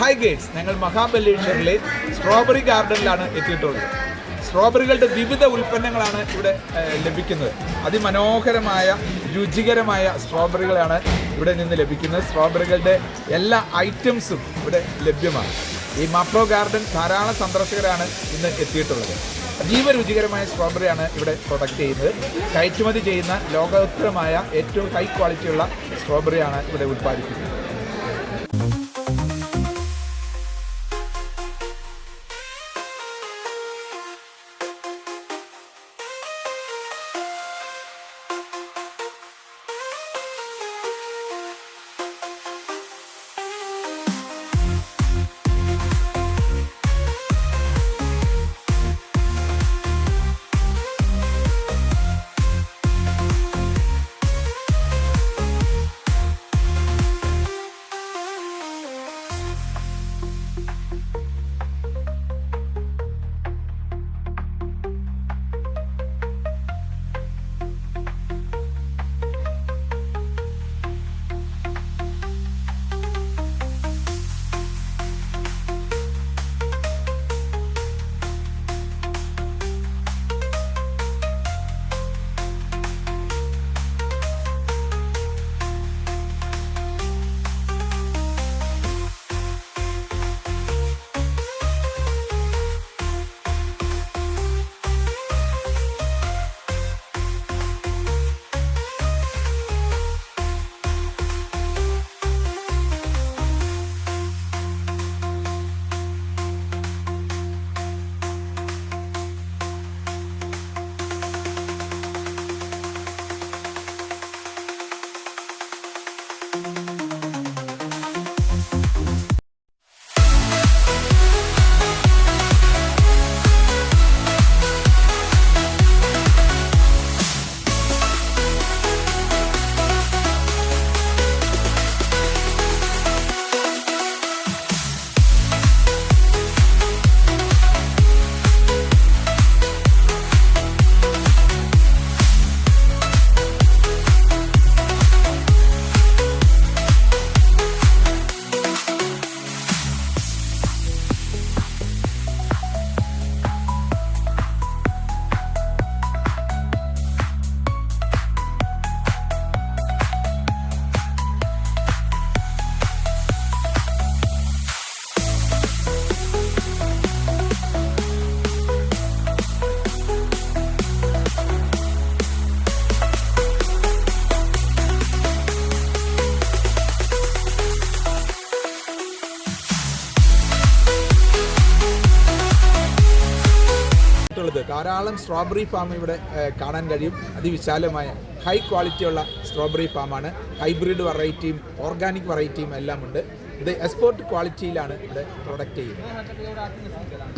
Hi Gates ഞങ്ങൾ മഹാബലേശ്വറിലെ strawberry ഗാർഡനിലാണ് എത്തിയിട്ടുള്ളത്. സ്ട്രോബെറികളുടെ വിവിധ ഉൽപ്പന്നങ്ങളാണ് ഇവിടെ ലഭിക്കുന്നത്. അതിമനോഹരമായ രുചികരമായ സ്ട്രോബെറികളാണ് ഇവിടെ നിന്ന് ലഭിക്കുന്നത്. സ്ട്രോബെറികളുടെ എല്ലാ ഐറ്റംസും ഇവിടെ ലഭ്യമാണ്. ഈ മാപ്രോ ഗാർഡൻ ധാരാളം സന്ദർശകരാണ് ഇന്ന് എത്തിയിട്ടുള്ളത്. അതീവ രുചികരമായ സ്ട്രോബെറിയാണ് ഇവിടെ പ്രൊഡക്റ്റ് ചെയ്യുന്നത്. കയറ്റുമതി ചെയ്യുന്ന ലോകോത്തരമായ ഏറ്റവും ഹൈ ക്വാളിറ്റിയുള്ള സ്ട്രോബെറിയാണ് ഇവിടെ ഉൽപ്പാദിപ്പിക്കുന്നത്. ഉള്ളത് ധാരാളം സ്ട്രോബെറി ഫാം ഇവിടെ കാണാൻ കഴിയും. അതിവിശാലമായ ഹൈ ക്വാളിറ്റിയുള്ള സ്ട്രോബെറി ഫാമാണ് ഹൈബ്രിഡ് വെറൈറ്റിയും ഓർഗാനിക് വെറൈറ്റിയും എല്ലാം ഉണ്ട് ഇത് എക്സ്പോർട്ട് ക്വാളിറ്റിയിലാണ് ഇവിടെ പ്രൊഡക്റ്റ് ചെയ്യുന്നത്.